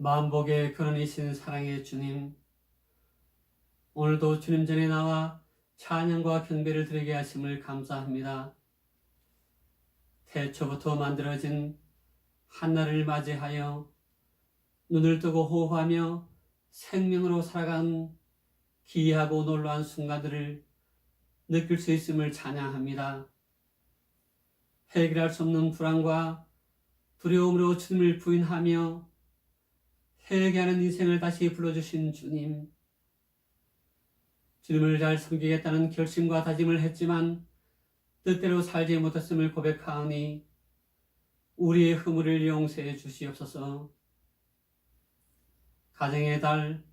만복의 근원이신 사랑의 주님, 오늘도 주님 전에 나와 찬양과 경배를 드리게 하심을 감사합니다. 태초부터 만들어진 한날을 맞이하여 눈을 뜨고 호호하며 생명으로 살아간 기이하고 놀라운 순간들을 느낄 수 있음을 찬양합니다. 해결할 수 없는 불안과 두려움으로 주님을 부인하며 회개하는 인생을 다시 불러주신 주님. 주님을 잘 섬기겠다는 결심과 다짐을 했지만 뜻대로 살지 못했음을 고백하오니 우리의 허물을 용서해 주시옵소서. 가정의 달,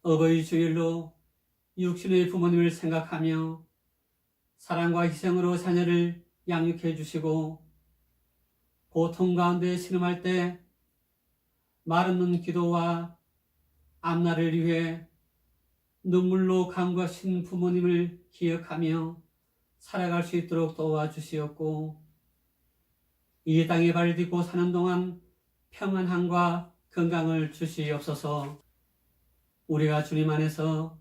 어버이 주일로 육신의 부모님을 생각하며 사랑과 희생으로 자녀를 양육해 주시고 고통 가운데 신음할 때 말없는 기도와 앞날을 위해 눈물로 간구하신 부모님을 기억하며 살아갈 수 있도록 도와주시었고 이 땅에 발을 딛고 사는 동안 평안함과 건강을 주시옵소서. 우리가 주님 안에서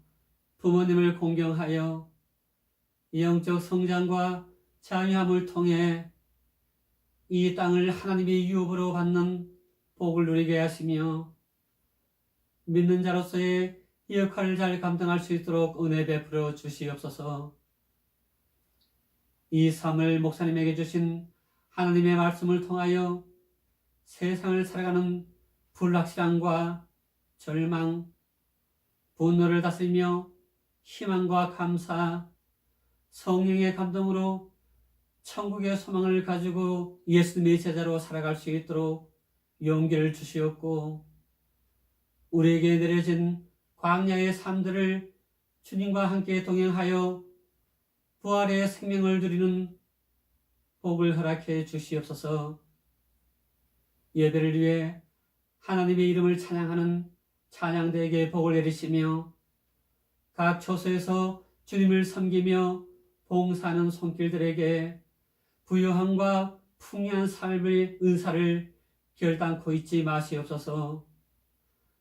부모님을 공경하여 영적 성장과 자유함을 통해 이 땅을 하나님의 유업으로 받는 복을 누리게 하시며 믿는 자로서의 역할을 잘 감당할 수 있도록 은혜 베풀어 주시옵소서. 이 삶을 목사님에게 주신 하나님의 말씀을 통하여 세상을 살아가는 불확실함과 절망, 분노를 다스리며 희망과 감사, 성령의 감동으로 천국의 소망을 가지고 예수님의 제자로 살아갈 수 있도록 용기를 주시었고 우리에게 내려진 광야의 삶들을 주님과 함께 동행하여 부활의 생명을 누리는 복을 허락해 주시옵소서. 예배를 위해 하나님의 이름을 찬양하는 찬양대에게 복을 내리시며 각 초소에서 주님을 섬기며 봉사하는 손길들에게 부유함과 풍요한 삶의 은사를 결단코 잊지 마시옵소서.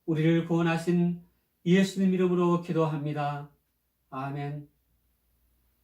우리를 구원하신 예수님 이름으로 기도합니다. 아멘.